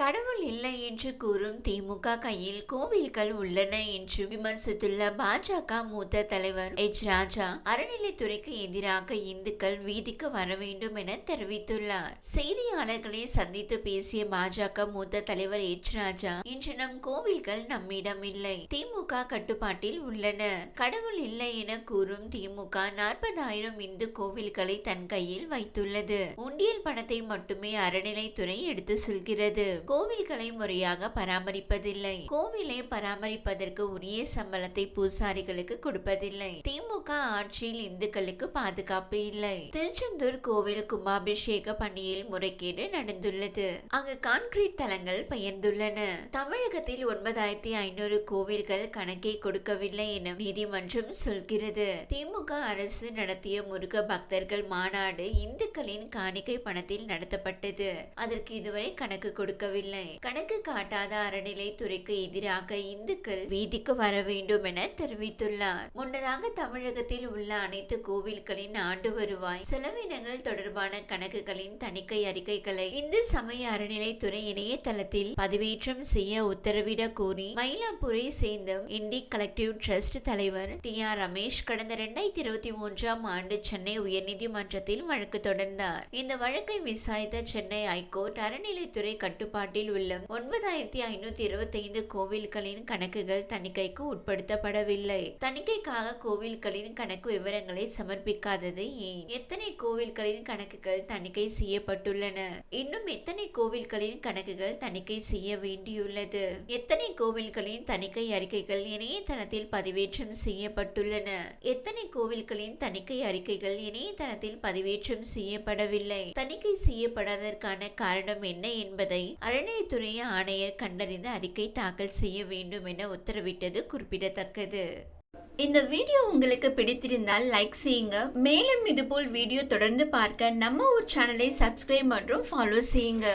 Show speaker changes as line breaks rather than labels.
கடவுள் இல்லை என்று கூறும் திமுக கையில் கோவில்கள் உள்ளன என்று விமர்சித்துள்ள பாஜக மூத்த தலைவர் எச். ராஜா அறநிலைத்துறைக்கு எதிராக இந்துக்கள் வீதிக்கு வர வேண்டும் என தெரிவித்துள்ளார். செய்தியாளர்களை சந்தித்து பேசிய பாஜக மூத்த தலைவர் எச். ராஜா இன்று நம் கோவில்கள் நம்மிடம் இல்லை திமுக கட்டுப்பாட்டில் உள்ளன. கடவுள் இல்லை என கூறும் திமுக நாற்பதாயிரம் இந்து கோவில்களை தன் கையில் வைத்துள்ளது. உண்டியல் பணத்தை மட்டுமே அறநிலைத்துறை எடுத்து செல்கிறது. கோவில்களை முறையாக பராமரிப்பதில்லை. கோவிலை பராமரிப்பதற்கு உரிய சம்பளத்தை பூசாரிகளுக்கு கொடுப்பதில்லை. திமுக ஆட்சியில் இந்துக்களுக்கு பாதுகாப்பு இல்லை. திருச்செந்தூர் கோவில் கும்பாபிஷேக பணியில் முறைகேடு நடந்துள்ளது. அங்கு கான்கிரீட் தளங்கள் பெயர்ந்துள்ளன. தமிழகத்தில் ஒன்பதாயிரத்தி ஐநூறு கோவில்கள் கணக்கை கொடுக்கவில்லை என நீதிமன்றம் சொல்கிறது. திமுக அரசு நடத்திய முருக பக்தர்கள் மாநாடு இந்துக்களின் காணிக்கை பணத்தில் நடத்தப்பட்டது. அதற்கு இதுவரை கணக்கு கொடுக்கவில்லை. கணக்கு காட்டாத அறநிலைத்துறைக்கு எதிராக இந்துக்கள் வீதிக்கு வர வேண்டும் என தெரிவித்துள்ளார். முன்னதாக தமிழகத்தில் உள்ள அனைத்து கோவில்களின் ஆண்டு வருவாய் செலவினங்கள் தொடர்பான கணக்குகளின் தணிக்கை அறிக்கைகளை இந்து சமய அறநிலைத்துறை இணையதளத்தில் பதிவேற்றம் செய்ய உத்தரவிட கோரி மயிலாப்பூரை சேர்ந்த இண்டி கலெக்டிவ் ட்ரஸ்ட் தலைவர் டி ஆர் ரமேஷ் கடந்த இரண்டாயிரத்தி இருபத்தி மூன்றாம் ஆண்டு சென்னை உயர்நீதிமன்றத்தில் வழக்கு தொடர்ந்தார். இந்த வழக்கை விசாரித்த சென்னை ஐகோர்ட் அறநிலைத்துறை கட்டுப்பாடு கட்டுப்பாட்டில் உள்ள ஒன்பதாயிரத்தி ஐநூத்தி இருபத்தி ஐந்து கோவில்களின் கணக்குகள் தணிக்கைக்கு உட்படுத்தப்படவில்லை. தணிக்கைக்காக கோவில்களின் கணக்கு விவரங்களை சமர்ப்பிக்காதது ஏன்? எத்தனை கோவில்களின் கணக்குகள் தணிக்கை செய்யப்பட்டுள்ளன? இன்னும் எத்தனை கோவில்களின் கணக்குகள் தணிக்கை செய்ய வேண்டியுள்ளது? எத்தனை கோவில்களின் தணிக்கை அறிக்கைகள் இணையதளத்தில் பதிவேற்றம் செய்யப்பட்டுள்ளன? எத்தனை கோவில்களின் தணிக்கை அறிக்கைகள் இணையதளத்தில் பதிவேற்றம் செய்யப்படவில்லை? தணிக்கை செய்யப்படாததற்கான காரணம் என்ன என்பதை அறநிலைத்துறை ஆணையர் கண்டறிந்து அறிக்கை தாக்கல் செய்ய வேண்டும் என உத்தரவிட்டது குறிப்பிடத்தக்கது. இந்த வீடியோ உங்களுக்கு பிடித்திருந்தால் லைக் செய்யுங்க. மேலும் இதுபோல் வீடியோ தொடர்ந்து பார்க்க நம்ம ஒரு சேனலை சப்ஸ்கிரைப் மற்றும் ஃபாலோ செய்யுங்க.